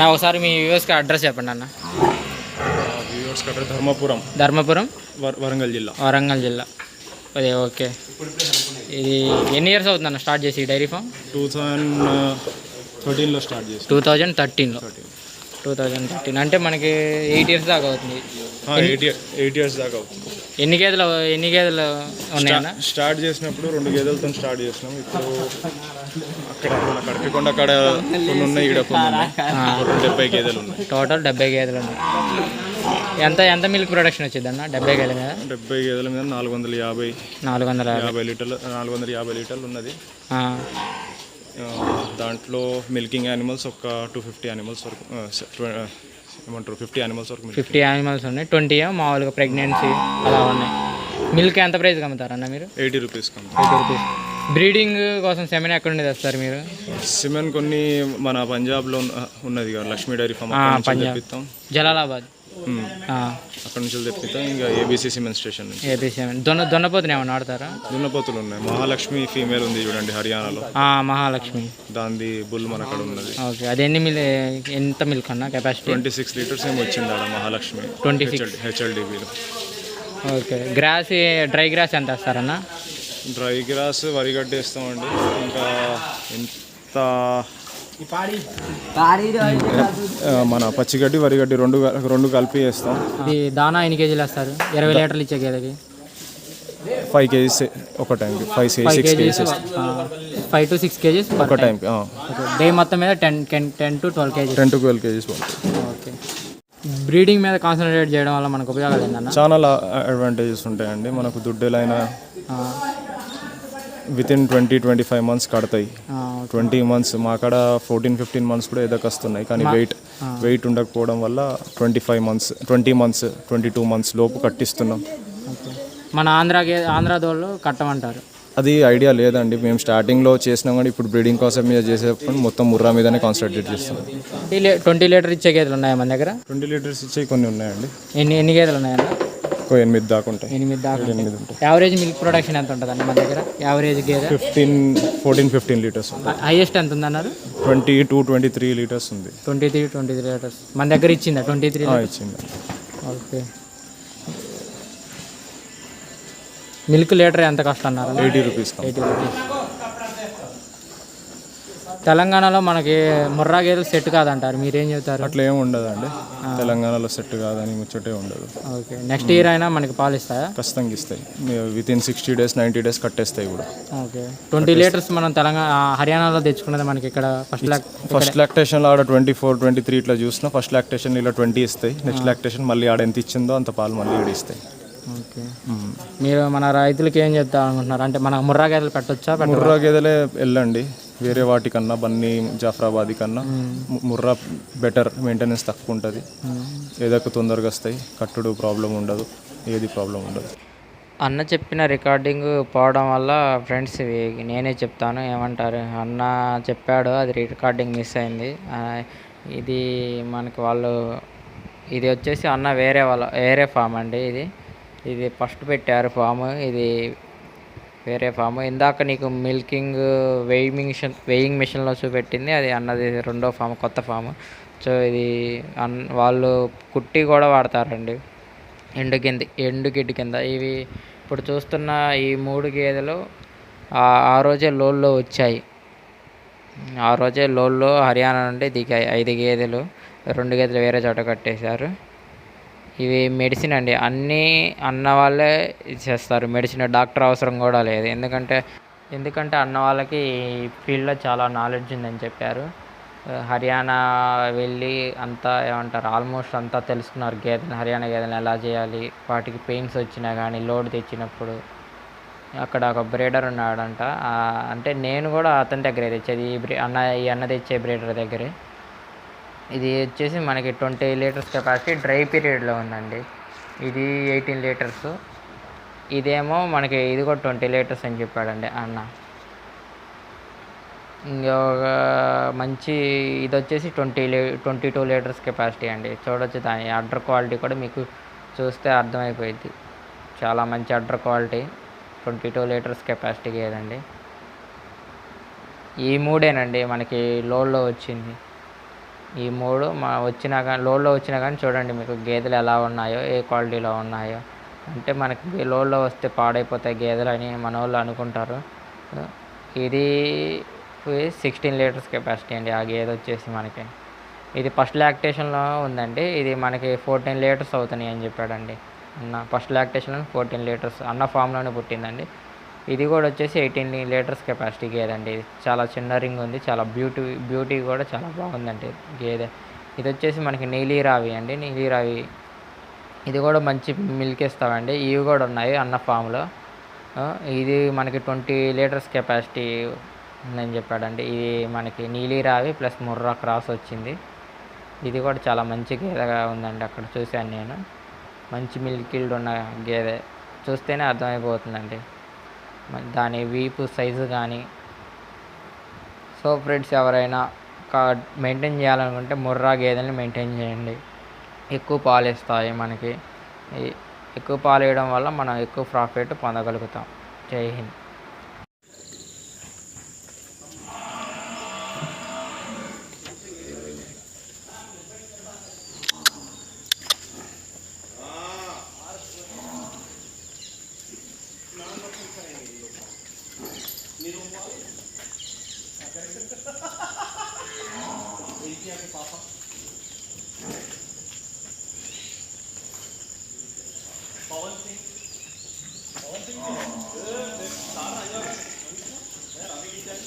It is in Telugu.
నా ఒకసారి మీ వ్యూవర్స్కి అడ్రస్ చెప్పండి అన్న. వ్యూవర్స్ కట్ట ధర్మపురం. ధర్మపురం? వర్- వరంగల్ జిల్లా. వరంగల్ జిల్లా. అదే ఓకే. ఇది ఎన్ని ఇయర్స్ అవుతుంది అన్న స్టార్ట్ చేసి ఈ డైరీ ఫామ్ టూ థౌజండ్ థర్టీన్లో స్టార్ట్ చేసి. Two thousand థర్టీన్లో. Two thousand thirteen. అంటే మనకి ఎయిట్ ఇయర్స్ దాకా అవుతుంది. ఎయిట్ ఇయర్స్ దాకా అవుతుంది. ఎన్ని గేదెలు ఎన్ని గేదెలు ఉన్నాయన్న? స్టార్ట్ చేసినప్పుడు రెండు గేదెలతో స్టార్ట్ చేసినాం. ఇప్పుడు అక్కడ మన కడపికొండ అక్కడ కొన్ని ఉన్నాయి ఈడ కొన్ని డెబ్బై గేదెలు ఉన్నాయి. టోటల్ డెబ్బై గేదెలు ఉన్నాయి. ఎంత ఎంత మిల్క్ ప్రొడక్షన్ వచ్చింది అన్న డెబ్బై గేదెల మీద? డెబ్బై గేదెల మీద నాలుగు వందల యాభై. నాలుగు వందల యాభై లీటర్లు నాలుగు వందల యాభై లీటర్లు ఉన్నది. దాంట్లో మిల్కింగ్ యానిమల్స్ ఒక టూ ఫిఫ్టీ యానిమల్స్ వరకు ఏమంటారు ఫిఫ్టీ యానిమల్స్ వరకు. ఫిఫ్టీ యానిమల్స్ ఉన్నాయి. ట్వంటీ మామూలుగా ప్రెగ్నెన్సీ అలా ఉన్నాయి. మిల్క్ ఎంత ప్రైస్కి అమ్ముతారన్న మీరు? Eighty rupees eighty rupees breeding కోసం సెమెన్ ఎక్కడ నుండి తెస్తారు మీరు? సిమెన్ కొన్ని మన పంజాబ్లో ఉన్న- ఉన్నది లక్ష్మీ డైరీ ఫామ్ పంజాబ్. జలాలాబాద్ అక్కడ నుంచి తెప్పిస్తాం ఇంకా A B C semen station నుంచి. సెవెన్ దొన్న దొన్నపోతుని ఏమన్నా ఆడతారా? దున్నపోతులు ఉన్నాయి. మహాలక్ష్మి ఫీమేల్ ఉంది చూడండి హర్యానాలో. ఆ, మహాలక్ష్మి. దాంది బుల్ మన అక్కడ ఉన్నది. ఓకే. అది ఎన్ని మిల్ ఎంత మిల్క్ అన్న కెపాసిటీ ట్వంటీ సిక్స్ లీటర్స్ ఏమో వచ్చింది ఆడ మహాలక్ష్మి. ట్వంటీ సిక్స్ హెచ్ఎల్డిబిలో ఓకే. గ్రాస్ డ్రై గ్రాస్ ఎంత వేస్తారన్న? డ్రై గ్రాస్ వరి గడ్డి వేస్తామండి. ఇంకా ఎంత మన పచ్చిగడ్డి వరిగడ్డి రెండు రెండు కలిపి వేస్తాం. ఇది దానా ఎన్ని కేజీలు వేస్తారు? ఇరవై లీటర్లు ఇచ్చే గేదెకి. ఫైవ్ కేజీస్ ఒక టైంకి. Five six KGs five to six KGs ఒక టైంకి డే మొత్తం మీద ten ten ten to twelve KGs. Ten to twelve KGs okay. Breeding మీద కాన్సన్ట్రేట్ చేయడం వల్ల మనకు ఉపయోగాలు ఏంటన్న చాలా అడ్వాంటేజెస్ ఉంటాయండి. మనకు దుడ్డెలైనా ఆ, within twenty twenty five months కడతాయి ట్వంటీ మంత్స్ మా కాడ ఫోర్టీన్ ఫిఫ్టీన్ మంత్స్ కూడా ఎదకు వస్తున్నాయి కానీ వెయిట్ వెయిట్ ఉండకపోవడం వల్ల twenty five months twenty months twenty two months లోపు కట్టిస్తున్నాం. మన ఆంధ్ర ఆంధ్ర దోళ్ళు కట్టమంటారు. అది ఐడియా లేదండి. మేము స్టార్టింగ్లో చేసినాం కానీ ఇప్పుడు బ్రీడింగ్ కోసం మీద చేసేటప్పుడు మొత్తం ముర్రా మీదనే కాన్సన్ట్రేట్ చేస్తున్నాం. ట్వంటీ లీటర్ ఇచ్చే గేదెలు ఉన్నాయా మన దగ్గర? ట్వంటీ లీటర్స్ ఇచ్చే కొన్ని ఉన్నాయండి. ఎన్ని ఎన్ని గేదెలు ఉన్నాయన్న? ఒక ఎనిమిది దాకా ఉంటాయి. ఎనిమిది దాకా. ఎనిమిది ఉంటాయి. యావరేజ్ మిల్క్ ప్రొడక్షన్ ఎంత ఉంటుంది మన దగ్గర? యావరేజ్ గేదె ఫిఫ్టీన్ ఫోర్టీన్ ఫిఫ్టీన్ లీటర్స్ ఉంది హైయెస్ట్ ఎంత ఉందన్నారు? Twenty two twenty three litres ఉంది. Twenty three twenty three litres. మన దగ్గర ఇచ్చిందా ట్వంటీ త్రీ ఇచ్చింది. ఓకే. మిల్క్ లీటర్ ఎంత కష్టం అన్నారు? Eighty rupees eighty rupees. తెలంగాణలో మనకి ముర్రా గేదెలు సెట్ కాదంటారు. మీరేం చెబుతారు? అట్లా ఏమి ఉండదండి. తెలంగాణలో సెట్ కాదని ముచ్చటే ఉండదు. ఓకే. నెక్స్ట్ ఇయర్ అయినా మనకి పాలు ఇస్తాయా? ఖచ్చితంగా ఇస్తాయి. Within sixty days ninety days కట్టేస్తాయి కూడా. ఓకే. ట్వంటీ లీటర్స్ మనం తెలంగాణ హర్యానాలో తెచ్చుకున్నది మనకి ఇక్కడ ఫస్ట్ లాక్ ఫస్ట్ లాక్టేషన్లో ఆడ ట్వంటీ ఫోర్ ట్వంటీ త్రీ ఇట్లా చూసినా ఫస్ట్ లాక్టేషన్ ఇలా ట్వంటీ ఇస్తాయి. నెక్స్ట్ లాక్టేషన్ మళ్ళీ ఆడ ఎంత ఇచ్చిందో అంత పాలు మళ్ళీ ఈడ ఇస్తాయి. ఓకే. మీరు మన రైతులకి ఏం చెప్తా అనుకుంటున్నారు అంటే మన ముర్రా గేదెలు పెట్టొచ్చా పెట్ట ముర్రా గేదెలే వెళ్ళండి. వేరే వాటికన్నా బన్నీ జాఫరాబాదీ కన్నా ముర్రా బెటర్ మెయింటెనెన్స్ తక్కువ ఉంటుంది ఏదొక తొందరగా వస్తాయి. కట్టుడు ప్రాబ్లం ఉండదు. ఏది ప్రాబ్లం ఉండదు. అన్న చెప్పిన రికార్డింగ్ పోవడం వల్ల ఫ్రెండ్స్ ఇవి నేనే చెప్తాను. ఏమంటారు? అన్న చెప్పాడు అది రికార్డింగ్ మిస్ అయింది. ఇది మనకి వాళ్ళు ఇది వచ్చేసి అన్న వేరే వాళ్ళ వేరే ఫామ్ అండి ఇది. ఇది ఫస్ట్ పెట్టారు ఫామ్ ఇది వేరే ఫామ్. ఇందాక నీకు మిల్కింగ్ వెయింగ్ మిషన్ వెయింగ్ మిషన్లో చూపెట్టింది. అది అన్నది రెండో ఫామ్ కొత్త ఫామ్. సో ఇది అన్ వాళ్ళు కుట్టి కూడా వాడతారండి. ఎండు కింద ఎండు గిడ్డు కింద. ఇవి ఇప్పుడు చూస్తున్న ఈ మూడు గేదెలు ఆ- రోజే లోల్లో వచ్చాయి. ఆ రోజే లోల్లో హర్యానా నుండి దిగాయి. ఐదు గేదెలు రెండు గేదెలు వేరే చోట కట్టేశారు. ఇవి మెడిసిన్ అండి. అన్నీ అన్న వాళ్ళే చేస్తారు. మెడిసిన్ డాక్టర్ అవసరం కూడా లేదు. ఎందుకంటే ఎందుకంటే అన్న వాళ్ళకి ఈ ఫీల్డ్లో చాలా నాలెడ్జ్ ఉందని చెప్పారు. హర్యానా వెళ్ళి అంతా ఏమంటారు ఆల్మోస్ట్ అంతా తెలుసుకున్నారు. గేదెలు హర్యానా గేదెలను ఎలా చేయాలి వాటికి పెయిన్స్ వచ్చినా కానీ లోడ్ తెచ్చినప్పుడు అక్కడ ఒక బ్రీడర్ ఉన్నాడంట. అంటే నేను కూడా అతని దగ్గరే తెచ్చేది. ఈ బ్రీ అన్న ఈ అన్న తెచ్చే బ్రీడర్ దగ్గరే. ఇది వచ్చేసి మనకి ట్వంటీ లీటర్స్ కెపాసిటీ డ్రై పీరియడ్లో ఉందండి. ఇది ఎయిటీన్ లీటర్స్. ఇదేమో మనకి ఇది కూడా ట్వంటీ లీటర్స్ అని చెప్పాడండి అన్న. ఇంకొక మంచి ఇది వచ్చేసి ట్వంటీ లీ ట్వంటీ టూ లీటర్స్ కెపాసిటీ అండి. చూడొచ్చు దాని అడ్డర్ క్వాలిటీ కూడా మీకు చూస్తే అర్థమైపోయింది చాలా మంచి udder quality twenty two litres capacity ఏదండి? ఈ మూడేనండి మనకి లోడ్లో వచ్చింది. ఈ మూడు మా వచ్చినా కానీ లోడ్లో వచ్చినా కానీ చూడండి మీకు గేదెలు ఎలా ఉన్నాయో ఏ క్వాలిటీలో ఉన్నాయో. అంటే మనకి లోడ్లో వస్తే పాడైపోతాయి గేదెలు అని మన వాళ్ళు అనుకుంటారు. ఇది సిక్స్టీన్ లీటర్స్ కెపాసిటీ అండి ఆ గేదె వచ్చేసి మనకి. ఇది ఫస్ట్ లాక్టేషన్లో ఉందండి ఇది మనకి ఫోర్టీన్ లీటర్స్ అవుతున్నాయి అని చెప్పాడండి. అన్న ఫస్ట్ లాక్టేషన్లో ఫోర్టీన్ లీటర్స్ అన్న ఫామ్లోనే పుట్టిందండి. ఇది కూడా వచ్చేసి ఎయిటీన్ లీటర్స్ కెపాసిటీ గేదె అండి. ఇది చాలా చిన్న రింగ్ ఉంది చాలా బ్యూటీ బ్యూటీ కూడా చాలా బాగుందండి గేదె ఇది వచ్చేసి మనకి నీలి రావి అండి నీలి రావి. ఇది కూడా మంచి మిల్క్ ఇస్తామండి. ఇవి కూడా ఉన్నాయి అన్న ఫామ్లో ఇది మనకి ట్వంటీ లీటర్స్ కెపాసిటీ ఉందని చెప్పాడండి. ఇది మనకి నీలి రావి ప్లస్ ముర్రా క్రాస్ వచ్చింది. ఇది కూడా చాలా మంచి గేదెగా ఉందండి అక్కడ చూశాను నేను. మంచి మిల్కిల్డ్ ఉన్న గేదె చూస్తేనే అర్థమైపోతుందండి. దాని వీపు సైజు కానీ సో ఫ్రెండ్స్ ఎవరైనా కా మెయింటైన్ చేయాలనుకుంటే ముర్రా గేదెల్ని మెయింటైన్ చేయండి. ఎక్కువ పాలు ఇస్తాయి మనకి. ఎక్కువ పాలు వేయడం వల్ల మనం ఎక్కువ ప్రాఫిట్ పొందగలుగుతాం. జై హింద్. చేసి పాప పవన్ సింగ్ పవన్ సింగ్ సార్ అయ్యారు రవి కిషన్